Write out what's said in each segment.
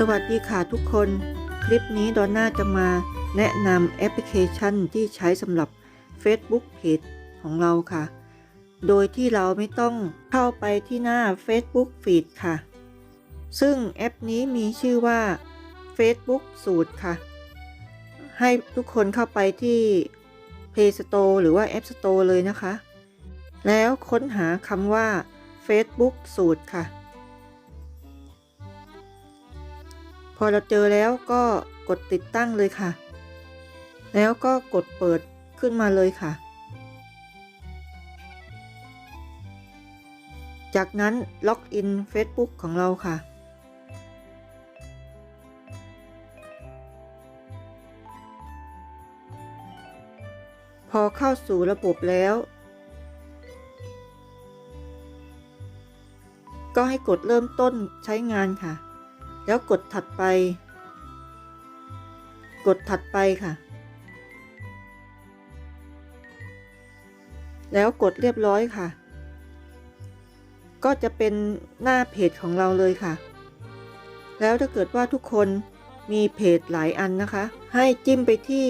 สวัสดีค่ะทุกคน คลิปนี้ดอนน่าจะมาแนะนำแอปพลิเคชันที่ใช้สำหรับ Facebook Page ของเราค่ะ โดยที่เราไม่ต้องเข้าไปที่หน้า Facebook Feed ค่ะ ซึ่งแอปนี้มีชื่อว่า Facebook สูตรค่ะ ให้ทุกคนเข้าไปที่ Play Store หรือว่า App Store เลยนะคะ แล้วค้นหาคำว่า Facebook สูตรค่ะ พอเราเจอแล้วก็กดติดตั้งเลยค่ะ แล้วก็กดเปิดขึ้นมาเลยค่ะ จากนั้นล็อกอิน Facebook ของเราค่ะ พอเข้าสู่ระบบแล้ว ก็ให้กดเริ่มต้นใช้งานค่ะ แล้วกดถัดไป กดถัดไปค่ะ แล้วกดเรียบร้อยค่ะ ก็จะเป็นหน้าเพจของเราเลยค่ะ แล้วถ้าเกิดว่าทุกคนมีเพจหลายอันนะคะ ให้จิ้มไปที่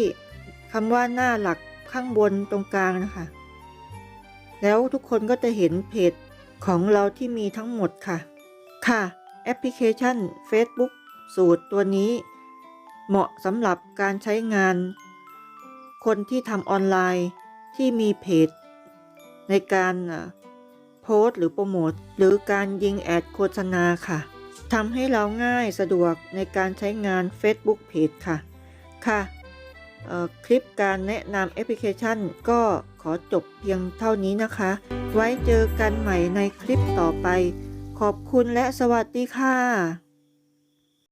คำว่าหน้าหลักข้างบนตรงกลางนะคะ แล้วทุกคนก็จะเห็นเพจของเราที่มีทั้งหมดค่ะ ค่ะ แอปพลิเคชัน Facebook สูตรตัวนี้ เหมาะสำหรับการใช้งาน คนที่ทำออนไลน์ที่มีเพจ ในการโพสต์หรือโปรโมท หรือการยิงแอดโฆษณาค่ะทำให้เราง่ายสะดวกในการใช้งาน Facebook Page ค่ะ ค่ะคลิปการแนะนำแอปพลิเคชันก็ขอจบเพียงเท่านี้นะคะ ไว้เจอกันใหม่ในคลิปต่อไป ขอบคุณและสวัสดีค่ะ